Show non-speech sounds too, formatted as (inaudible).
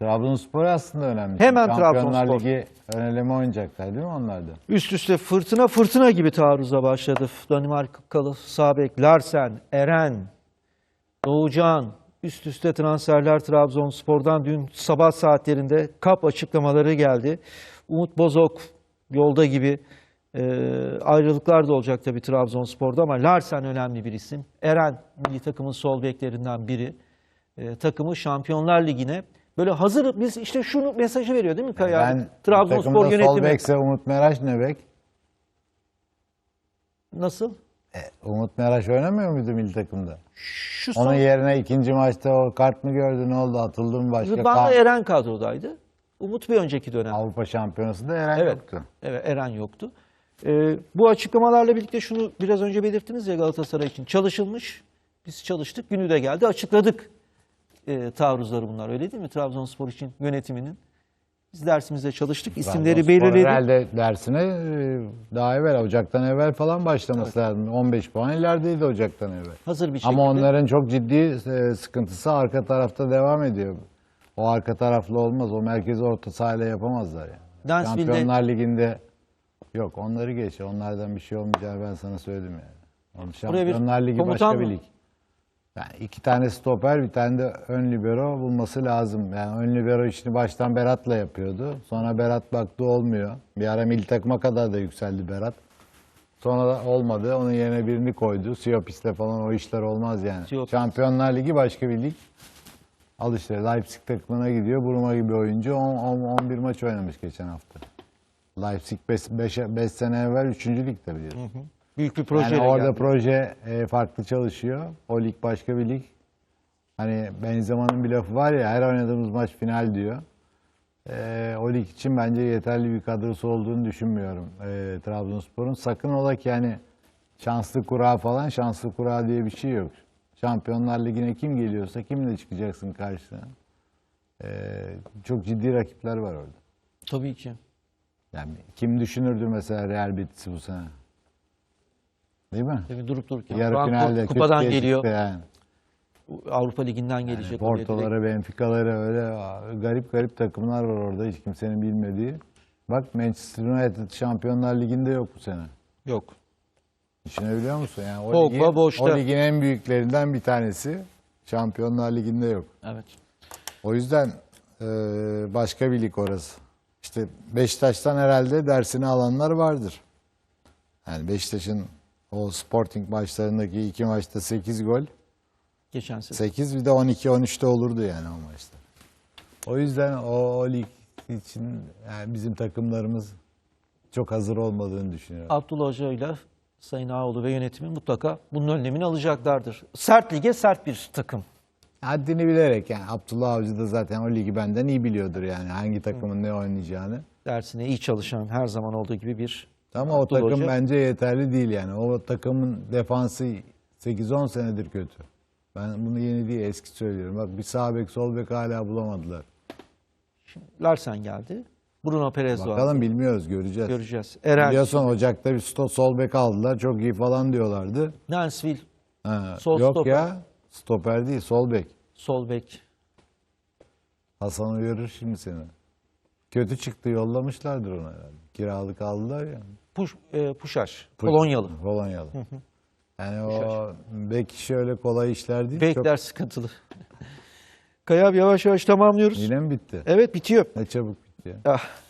Trabzonspor aslında önemli. Hemen Şampiyonlar Trabzonspor. Ligi ön eleme oynayacaklar değil mi onlar da? Üst üste fırtına fırtına gibi taarruza başladı. Danimarkalı Sabek, Larsen, Eren, Doğucan üst üste transferler Trabzonspor'dan dün sabah saatlerinde kap açıklamaları geldi. Umut Bozok yolda gibi e, ayrılıklar da olacak tabii Trabzonspor'da ama Larsen önemli bir isim. Eren milli takımın sol beklerinden biri. E, takımı Şampiyonlar Ligi'ne böyle hazır biz işte şunu mesajı veriyor değil mi Kaya? Ben Trabzonspor takımda sol yönetimi. bekse Umut Meraş ne bek? Nasıl? E, Umut Meraş oynamıyor muydu milli takımda? Şu Onun son yerine ikinci maçta o kart mı gördü ne oldu atıldı mı başka? Rıdvan'la Ka- Eren kadrodaydı. Umut bir önceki dönem. Avrupa Şampiyonası'nda Eren Evet. yoktu. Evet, Eren yoktu. Ee, bu açıklamalarla birlikte şunu biraz önce belirttiniz ya Galatasaray için. Çalışılmış, biz çalıştık, günü de geldi, açıkladık e, taarruzları bunlar. Öyle değil mi Trabzonspor için yönetiminin? Biz dersimizde çalıştık, isimleri belirledik. Herhalde dersine e, daha evvel, Ocak'tan evvel falan başlaması lazım. 15 puan ilerideydi Ocak'tan evvel. Hazır bir şekilde. Ama onların çok ciddi e, sıkıntısı arka tarafta devam ediyor. O arka taraflı olmaz. O merkezi orta sahayla yapamazlar yani. Dansville'de- Şampiyonlar Ligi'nde yok onları geç. Onlardan bir şey olmayacağını ben sana söyledim yani. Şampiyonlar Ligi başka bir lig. Yani iki tane stoper, bir tane de ön libero bulması lazım. Yani ön libero işini baştan Berat'la yapıyordu. Sonra Berat baktı olmuyor. Bir ara milli takıma kadar da yükseldi Berat. Sonra da olmadı. Onun yerine birini koydu. Siopis'le falan o işler olmaz yani. Siopis. Şampiyonlar Ligi başka bir lig. Al işte Leipzig takımına gidiyor. Buruma gibi oyuncu 10, 10, 11 maç oynamış geçen hafta. Leipzig 5 sene evvel 3. ligde biliyorsun. Büyük bir projeyle Yani orada geldi. proje e, farklı çalışıyor. O lig başka bir lig. Hani Benzema'nın bir lafı var ya her oynadığımız maç final diyor. E, o lig için bence yeterli bir kadrosu olduğunu düşünmüyorum e, Trabzonspor'un. Sakın ola ki yani şanslı kura falan şanslı kura diye bir şey yok. Şampiyonlar Ligi'ne kim geliyorsa kimle çıkacaksın karşısına. E, çok ciddi rakipler var orada. Tabii ki. Yani kim düşünürdü mesela Real Betis'i bu sene? Değil mi? Tabii durup dururken. Yarı Şu an finalde kupadan geliyor. yani. Avrupa Ligi'nden gelecek. direkt. Portoları, Benfica'ları öyle garip garip takımlar var orada hiç kimsenin bilmediği. Bak Manchester United Şampiyonlar Ligi'nde yok bu sene. Yok. Düşünebiliyor musun? Yani o, Pogba ligin, boşta. o ligin en büyüklerinden bir tanesi Şampiyonlar Ligi'nde yok. Evet. O yüzden e, başka bir lig orası. İşte Beşiktaş'tan herhalde dersini alanlar vardır. Yani Beşiktaş'ın o Sporting maçlarındaki iki maçta 8 gol. Geçen sene. 8 bir de 12-13'te olurdu yani o maçta. O yüzden o, o lig için yani bizim takımlarımız çok hazır olmadığını düşünüyorum. Abdullah Hoca ile Sayın Ağoğlu ve yönetimi mutlaka bunun önlemini alacaklardır. Sert lige sert bir takım. Haddini bilerek yani Abdullah Avcı da zaten o ligi benden iyi biliyordur yani hangi takımın ne oynayacağını. Dersine iyi çalışan her zaman olduğu gibi bir Ama o takım Hoca. bence yeterli değil yani. O takımın defansı 8-10 senedir kötü. Ben bunu yeni değil eski söylüyorum. Bak bir sağ bek sol bek hala bulamadılar. Larsen geldi. Bruno Perez var. Bakalım bilmiyoruz göreceğiz. Göreceğiz. Eren, Biliyorsun Ocak'ta bir sto- sol bek aldılar. Çok iyi falan diyorlardı. Nansville, Ha, Sol yok stoper. ya. Stoper değil, sol bek. sol bek. Hasan uyarır şimdi seni. Kötü çıktı, yollamışlardır ona herhalde. Kiralık aldılar ya. Puş, e, Puşaş, Polonyalı. Polonyalı. Yani o bek işi öyle kolay işler değil. Bekler sıkıntılı. (laughs) Kaya abi yavaş yavaş tamamlıyoruz. Çok... Yine mi bitti? Evet bitiyor. Ne çabuk bitti ya. Ah,